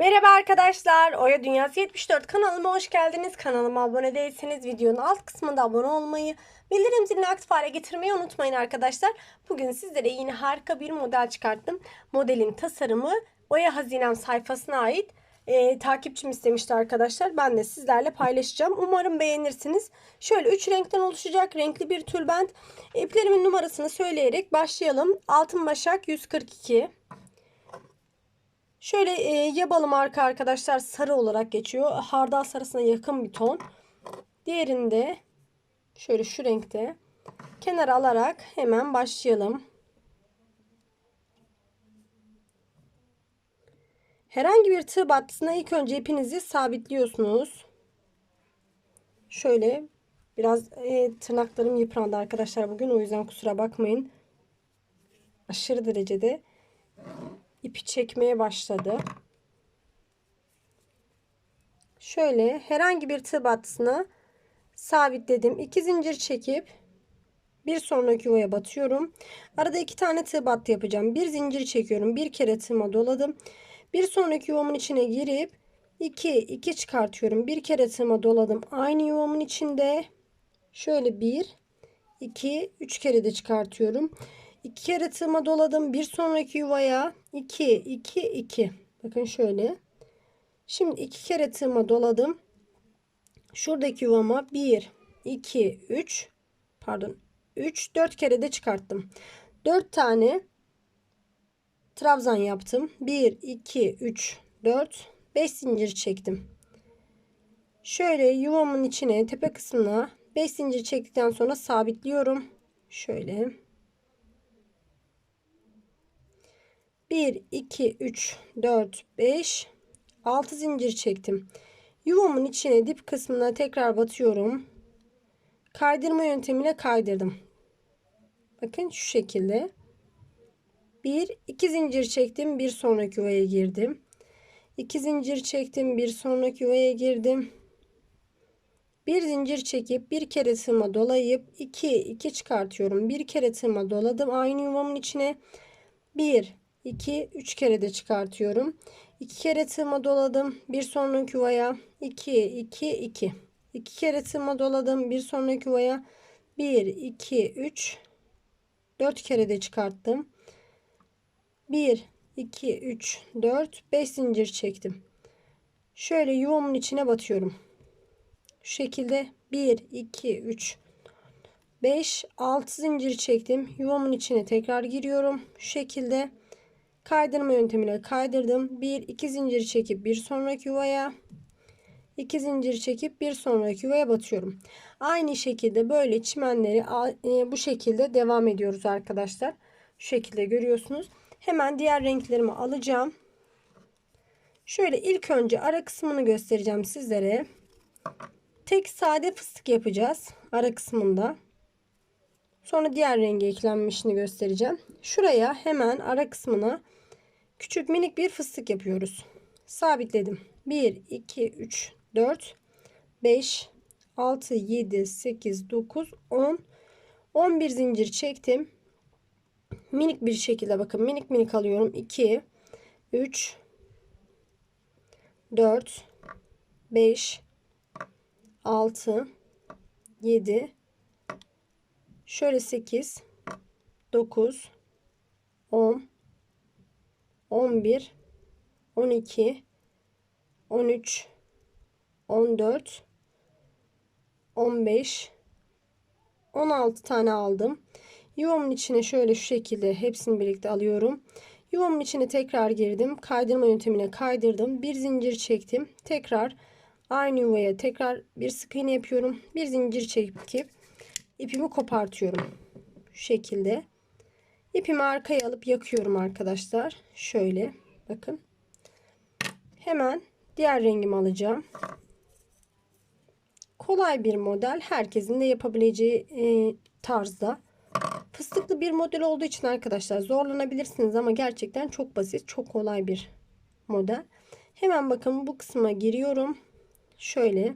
Merhaba arkadaşlar. Oya Dünyası 74 kanalıma hoş geldiniz. Kanalıma abone değilseniz videonun alt kısmında abone olmayı, bildirim zilini aktif hale getirmeyi unutmayın arkadaşlar. Bugün sizlere yine harika bir model çıkarttım. Modelin tasarımı Oya Hazinem sayfasına ait. Ee, takipçim istemişti arkadaşlar. Ben de sizlerle paylaşacağım. Umarım beğenirsiniz. Şöyle 3 renkten oluşacak renkli bir tülbent. İplerimin numarasını söyleyerek başlayalım. Altın Başak 142. Şöyle e, yabalı marka arkadaşlar sarı olarak geçiyor. Hardal sarısına yakın bir ton. Diğerinde şöyle şu renkte kenara alarak hemen başlayalım. Herhangi bir tığ battısına ilk önce ipinizi sabitliyorsunuz. Şöyle biraz e, tırnaklarım yıprandı arkadaşlar bugün o yüzden kusura bakmayın. Aşırı derecede ipi çekmeye başladı. Şöyle herhangi bir tığ battısına sabitledim. İki zincir çekip bir sonraki yuvaya batıyorum. Arada iki tane tığ battı yapacağım. Bir zincir çekiyorum. Bir kere tığıma doladım. Bir sonraki yuvamın içine girip 2 2 çıkartıyorum. Bir kere tığıma doladım. Aynı yuvamın içinde şöyle 1 2 3 kere de çıkartıyorum. 2 kere tığıma doladım. Bir sonraki yuvaya 2 2 2. Bakın şöyle. Şimdi 2 kere tığıma doladım. Şuradaki yuvama 1 2 3 pardon 3 4 kere de çıkarttım. 4 tane trabzan yaptım. 1 2 3 4 5 zincir çektim. Şöyle yuvamın içine tepe kısmına 5 zincir çektikten sonra sabitliyorum. Şöyle 1 2 3 4 5 6 zincir çektim. Yuvamın içine dip kısmına tekrar batıyorum. Kaydırma yöntemiyle kaydırdım. Bakın şu şekilde. 1 2 zincir çektim, bir sonraki yuvaya girdim. 2 zincir çektim, bir sonraki yuvaya girdim. Bir zincir çekip bir kere tığıma dolayıp 2 2 çıkartıyorum. Bir kere tığıma doladım aynı yuvamın içine. 1 2 3 kere de çıkartıyorum. 2 kere tığıma doladım. Bir sonraki yuvaya 2 2 2. 2 kere tığıma doladım. Bir sonraki yuvaya 1 2 3 4 kere de çıkarttım. 1 2 3 4 5 zincir çektim. Şöyle yuvamın içine batıyorum. Şu şekilde 1 2 3 5 6 zincir çektim. Yuvamın içine tekrar giriyorum. Şu şekilde kaydırma yöntemiyle kaydırdım. 1 2 zincir çekip bir sonraki yuvaya 2 zincir çekip bir sonraki yuvaya batıyorum. Aynı şekilde böyle çimenleri e, bu şekilde devam ediyoruz arkadaşlar. Şu şekilde görüyorsunuz. Hemen diğer renklerimi alacağım. Şöyle ilk önce ara kısmını göstereceğim sizlere. Tek sade fıstık yapacağız ara kısmında. Sonra diğer rengi eklenmişini göstereceğim. Şuraya hemen ara kısmına küçük minik bir fıstık yapıyoruz. Sabitledim. 1, 2, 3, 4, 5, 6, 7, 8, 9, 10, 11 zincir çektim. Minik bir şekilde bakın minik minik alıyorum. 2, 3, 4, 5, 6, 7, şöyle 8, 9, 10, 11, 12, 13, 14, 15, 16 tane aldım. Yuvamın içine şöyle şu şekilde hepsini birlikte alıyorum. Yuvamın içine tekrar girdim. Kaydırma yöntemine kaydırdım. Bir zincir çektim. Tekrar aynı yuvaya tekrar bir sık iğne yapıyorum. Bir zincir çekip ipimi kopartıyorum. Şu şekilde. İpimi arkaya alıp yakıyorum arkadaşlar. Şöyle bakın. Hemen diğer rengimi alacağım. Kolay bir model. Herkesin de yapabileceği e, tarzda. Fıstıklı bir model olduğu için arkadaşlar zorlanabilirsiniz ama gerçekten çok basit, çok kolay bir model. Hemen bakın bu kısma giriyorum. Şöyle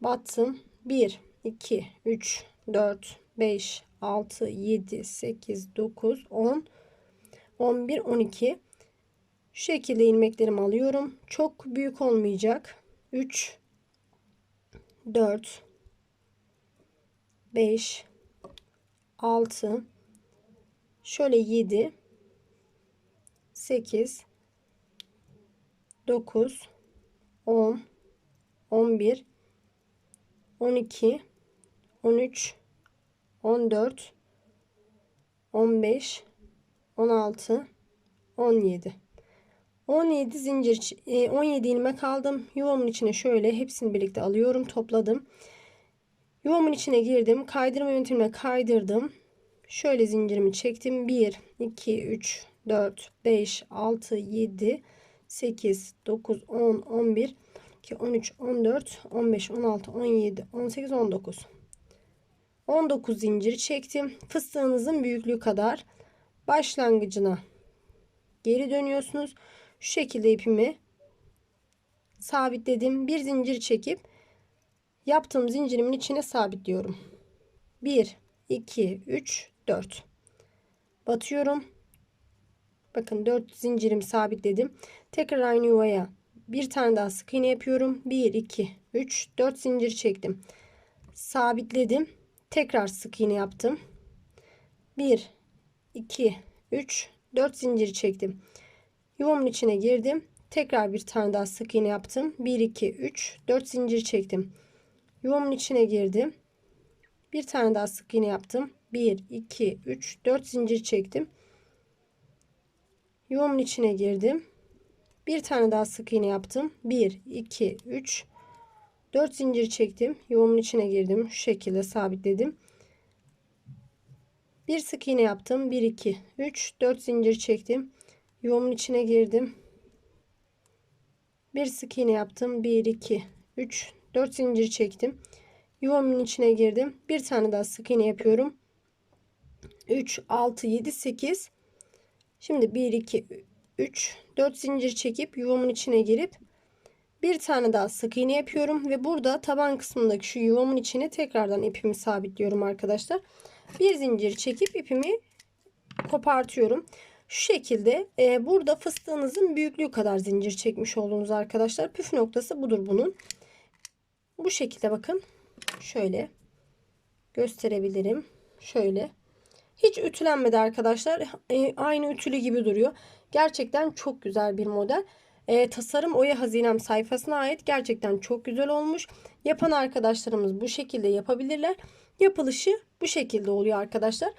battım. 1, 2, 3, 4, 5, 6, 7, 8, 9, 10, 11, 12. Şu şekilde ilmeklerimi alıyorum. Çok büyük olmayacak. 3 4 5 6 şöyle 7 8 9 10 11 12 13 14 15 16 17 17 zincir e, 17 ilmek aldım. Yuvamın içine şöyle hepsini birlikte alıyorum, topladım. Yuvamın içine girdim. Kaydırma yöntemine kaydırdım. Şöyle zincirimi çektim. 1 2 3 4 5 6 7 8 9 10 11 2 13 14 15 16 17 18 19 19 zincir çektim. Fıstığınızın büyüklüğü kadar başlangıcına geri dönüyorsunuz. Şu şekilde ipimi sabitledim. Bir zincir çekip yaptığım zincirimin içine sabitliyorum. 1 2 3 4 batıyorum. Bakın 4 zincirimi sabitledim. Tekrar aynı yuvaya bir tane daha sık iğne yapıyorum. 1 2 3 4 zincir çektim. Sabitledim. Tekrar sık iğne yaptım. 1 2 3 4 zincir çektim. Yuvamın içine girdim. Tekrar bir tane daha sık iğne yaptım. 1 2 3 4 zincir çektim. Yuvamın içine girdim. Bir tane daha sık iğne yaptım. 1 2 3 4 zincir çektim. Yuvamın içine girdim. Bir tane daha sık iğne yaptım. 1 2 3 4 zincir çektim. Yuvamın içine girdim. Şu şekilde sabitledim. Bir sık iğne yaptım. 1 2 3 4 zincir çektim. Yuvamın içine girdim. Bir sık iğne yaptım. 1 2 3 4 zincir çektim. Yuvamın içine girdim. Bir tane daha sık iğne yapıyorum. 3 6 7 8 Şimdi 1 2 3 4 zincir çekip yuvamın içine girip bir tane daha sık iğne yapıyorum ve burada taban kısmındaki şu yuvamın içine tekrardan ipimi sabitliyorum arkadaşlar. Bir zincir çekip ipimi kopartıyorum. Şu şekilde e, burada fıstığınızın büyüklüğü kadar zincir çekmiş olduğunuz arkadaşlar. Püf noktası budur bunun. Bu şekilde bakın. Şöyle gösterebilirim. Şöyle. Hiç ütülenmedi arkadaşlar. E, aynı ütülü gibi duruyor. Gerçekten çok güzel bir model. E, tasarım Oya Hazinem sayfasına ait. Gerçekten çok güzel olmuş. Yapan arkadaşlarımız bu şekilde yapabilirler. Yapılışı bu şekilde oluyor arkadaşlar.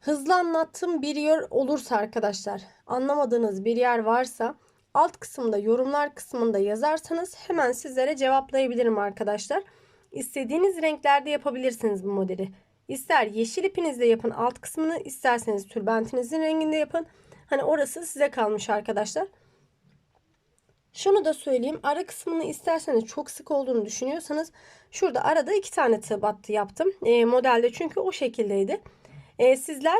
Hızlı anlattığım bir yer olursa arkadaşlar anlamadığınız bir yer varsa alt kısımda yorumlar kısmında yazarsanız hemen sizlere cevaplayabilirim arkadaşlar. İstediğiniz renklerde yapabilirsiniz bu modeli. İster yeşil ipinizle yapın alt kısmını isterseniz tülbentinizin renginde yapın. Hani orası size kalmış arkadaşlar. Şunu da söyleyeyim. Ara kısmını isterseniz çok sık olduğunu düşünüyorsanız şurada arada iki tane tığ battı yaptım. E, modelde çünkü o şekildeydi. E, sizler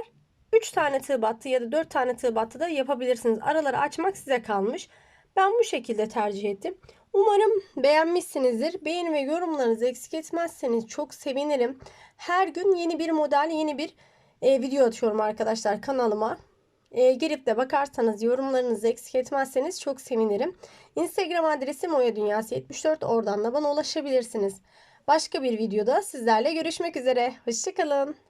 3 tane tığ battı ya da 4 tane tığ battı da yapabilirsiniz. Araları açmak size kalmış. Ben bu şekilde tercih ettim. Umarım beğenmişsinizdir. Beğeni ve yorumlarınızı eksik etmezseniz çok sevinirim. Her gün yeni bir model, yeni bir e, video atıyorum arkadaşlar kanalıma. E, gelip de bakarsanız yorumlarınızı eksik etmezseniz çok sevinirim. Instagram adresim Oya Dünyası 74 oradan da bana ulaşabilirsiniz. Başka bir videoda sizlerle görüşmek üzere. Hoşçakalın.